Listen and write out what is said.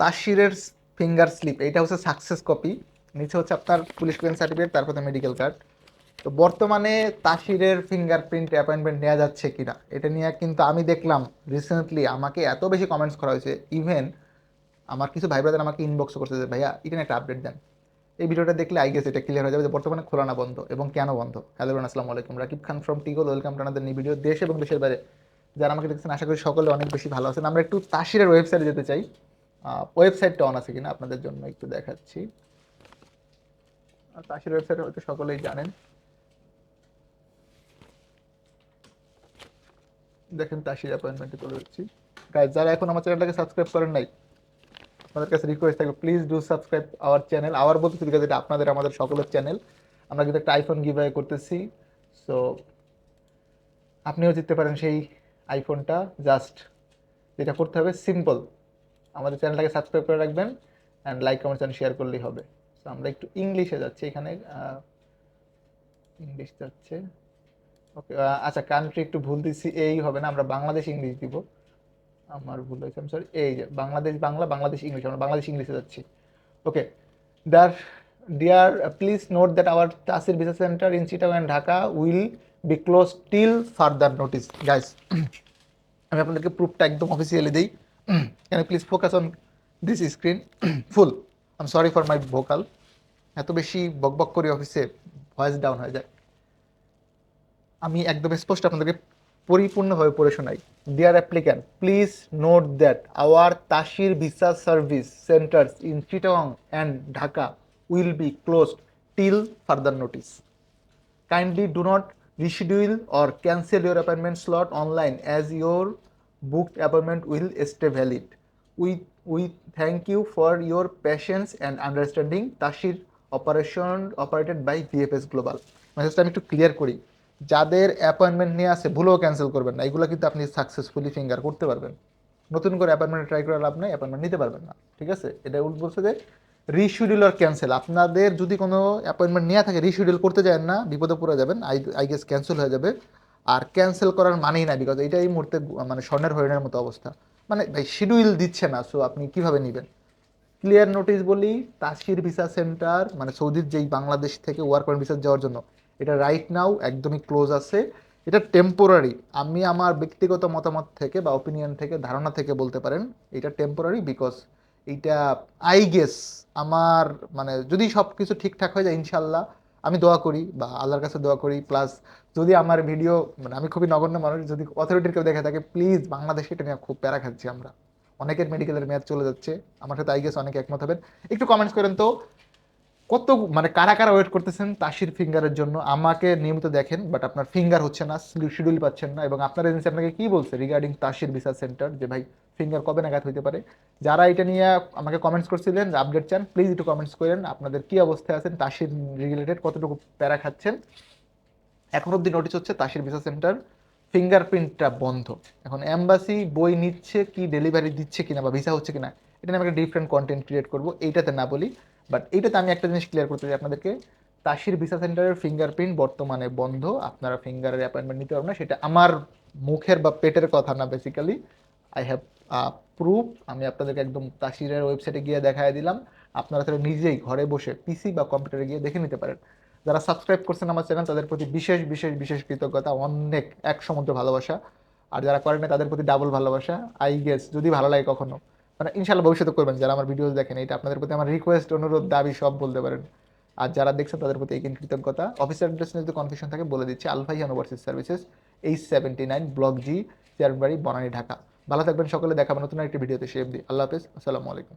তাসিরের finger slip এইটা হচ্ছে success copy নিচে হচ্ছে আপনার পুলিশ ক্লিয়ারেন্স সার্টিফিকেট তারপর মেডিকেল কার্ড তো বর্তমানে তাসিরের ফিঙ্গারপ্রিন্ট অ্যাপয়েন্টমেন্ট নেওয়া যাচ্ছে কিনা, এটা নিয়ে কিন্তু আমি দেখলাম রিসেন্টলি আমাকে এত বেশি কমেন্টস করা হয়েছে ইভেন আমার কিছু ভাই ব্রাদার আমাকে ইনবক্স করছে যে, ভাইয়া, এটা একটা আপডেট দেন। এই ভিডিওটা দেখলে আই গেস এটা ক্লিয়ার হয়ে যাবে যে বর্তমানে খোলা না বন্ধ এবং কেন বন্ধ। হ্যালো আসসালামু আলাইকুম। রাকিব খান ফ্রম টিগল ওয়েলকাম টু আনাদার ভিডিও দেশ এবং দেশের বাইরে যারা আমাকে দেখছেন আশা করি সকলে অনেক বেশি ভালো আছেন। আমরা একটু তাসিরের ওয়েবসাইটে যেতে চাই। ওয়েবসাইটটা অন আছে কিনা আপনাদের জন্য একটু দেখাচ্ছি। তাসির ওয়েবসাইট হয়তো সকলেই জানেন। দেখেন, তাসির অ্যাপয়েন্টমেন্টে চলে যাচ্ছি গাইজ যারা এখন আমার চ্যানেলটাকে সাবস্ক্রাইব করেন নাই আপনাদের কাছে রিকোয়েস্ট থাকবে please do subscribe our channel our বলতে বিকজ এটা আপনাদের, আমাদের সকলের চ্যানেল আমরা কিন্তু একটা আইফোন গিভ করতেছি। সো আপনিও জিততে পারেন সেই আইফোনটা জাস্ট যেটা করতে হবে সিম্পল আমাদের চ্যানেলটাকে সাবস্ক্রাইব করে রাখবেন and like comments and share করলেই হবে। সো আমরা একটু ইংলিশে যাচ্ছি এখানে। ইংলিশ যাচ্ছে। ওকে আচ্ছা কান্ট্রি একটু ভুল দিচ্ছি, এই হবে না, আমরা বাংলাদেশ ইংলিশ দিব। আমার ভুল হয়েছে আমি সরি এই যে, বাংলাদেশ বাংলা, বাংলাদেশ ইংলিশ আমরা বাংলাদেশ ইংলিশে যাচ্ছি। ওকে দার dear please note that our Tasir business centre in Chittagong and Dhaka will be close till further notice guys আমি আপনাদেরকে প্রুফটা একদম অফিসিয়ালি দিই। Can please focus on this screen full um sorry for my vocal এত বেশি বকবক করি অফিসে ভয়েস ডাউন হয়ে যায়। আমি একদম স্পষ্ট আপনাদেরকে পরিপূর্ণভাবে পড়ে শোনাই। Dear applicant please note that our Tasir visa service centres in Chittagong and Dhaka will be closed till further notice kindly do not reschedule or cancel your appointment slot online as your booked appointment will stay valid. We, we thank you for your patience and understanding. Tashir operation operated by VFS Global. মেসেজটা আমি একটু clear করি। যাদের appointment নিয়ে আসে ভুলেও cancel করবেন না। এগুলো কিন্তু আপনি সাকসেসফুলি ফিঙ্গার করতে পারবেন। নতুন করে অ্যাপয়েন্টমেন্ট ট্রাই করে লাভ নেই অ্যাপয়েন্টমেন্ট নিতে পারবেন না। ঠিক আছে? এটা উল্ট বলছে যে রিশিডিউল আর ক্যান্সেল আপনাদের যদি কোনো অ্যাপয়েন্টমেন্ট নেওয়া থাকে রিশিডিউল করতে যায় না বিপদে পড়ে যাবেন আই আই গেস ক্যান্সেল হয়ে যাবে। আর ক্যান্সেল করার মানেই না বিকজ এটা এই মুহূর্তে মানে স্বর্ণের হরিণের মতো অবস্থা। মানে ভাই শিডিউল দিচ্ছে না সো আপনি কীভাবে নেবেন? ক্লিয়ার নোটিশ বলি তাসির ভিসা সেন্টার মানে সৌদির যেই বাংলাদেশ থেকে ওয়ার্ক পারমিট ভিসা যাওয়ার জন্য, এটা রাইট নাও একদমই ক্লোজ আছে। এটা টেম্পোরারি আমি আমার ব্যক্তিগত মতামত থেকে বা ওপিনিয়ন থেকে, ধারণা থেকে বলতে পারেন, এটা টেম্পোরারি বিকজ এইটা আই গেস আমার মানে যদি সব কিছু ঠিকঠাক হয়ে যায়, ইনশাল্লাহ আমি দোয়া করি বা আল্লাহর কাছে দোয়া করি প্লাস যদি আমার ভিডিও মানে আমি খুবই নগণ্য মানুষ, যদি অথরিটির কেউ দেখে থাকে প্লিজ বাংলাদেশে এটা নিয়ে খুব প্যারা খাচ্ছি আমরা। অনেকের মেডিকেলের মেয়াদ চলে যাচ্ছে। আমার সাথে আই গেস অনেকে একমত হবেন। একটু কমেন্টস করেন তো। কত মানে কারা কারা ওয়েট করতেছেন তাসির ফিঙ্গারের জন্য? আমাকে নিয়মিত দেখেন বাট আপনার ফিঙ্গার হচ্ছে না শিডিউল পাচ্ছেন না, এবং আপনার এজেন্সি আপনাকে কি বলছে রিগার্ডিং তাসির ভিসা সেন্টার যে, ভাই ফিঙ্গার কবে নাগাদ হইতে পারে? যারা এটা নিয়ে আমাকে কমেন্টস করছিলেন আপডেট চান প্লিজ একটু কমেন্টস করেন, আপনাদের কি অবস্থায় আছেন, তাসির রিলেটেড কতটুকু প্যারা খাচ্ছেন? এখন অব্দি নোটিস হচ্ছে তাসির ভিসা সেন্টার ফিঙ্গারপ্রিন্টটা বন্ধ। এখন অ্যাম্বাসি বই নিচ্ছে কি ডেলিভারি দিচ্ছে কিনা বা ভিসা হচ্ছে কিনা, এটা নিয়ে আমি একটা ডিফারেন্ট কন্টেন্ট ক্রিয়েট করব, এইটাতে না বলি। বাট এইটাতে আমি একটা জিনিস ক্লিয়ার করতে চাই আপনাদেরকে। তাসির ভিসা সেন্টারের ফিঙ্গারপ্রিন্ট বর্তমানে বন্ধ। আপনারা ফিঙ্গারের অ্যাপয়েন্টমেন্ট নিতে পারবেন না। সেটা আমার মুখের বা পেটের কথা না বেসিক্যালি আই হ্যাভ প্রুফ আমি আপনাদেরকে একদম তাসিরের ওয়েবসাইটে গিয়ে দেখায় দিলাম। আপনারা তাহলে নিজেই ঘরে বসে পিসি বা কম্পিউটারে গিয়ে দেখে নিতে পারেন। যারা সাবস্ক্রাইব করছেন আমার চ্যানেল তাদের প্রতি বিশেষ বিশেষ বিশেষ কৃতজ্ঞতা, অনেক এক সমুদ্র ভালোবাসা। আর যারা করেন না, তাদের প্রতি ডাবল ভালোবাসা। আই গেস যদি ভালো লাগে কখনো। মানে ইনশাল্লাহ ভবিষ্যতে করবেন। যারা আমার ভিডিও দেখেন, এটা আপনাদের প্রতি আমার রিকোয়েস্ট অনুরোধ, দাবি, সব বলতে পারেন। আর যারা দেখছেন, তাদের প্রতি এগেন কৃতজ্ঞতা। অফিসার অ্যাড্রেস নিয়ে যদি কনফিউশন থাকে, বলে দিচ্ছি আলফাই university services H seventy nine block G চেয়ারবাড়ি Banani Dhaka ভালো থাকবেন সকলে দেখাবেন নতুন একটি ভিডিওতে সে দি আল্লাহ হাফেজ, আসসালামু আলাইকুম।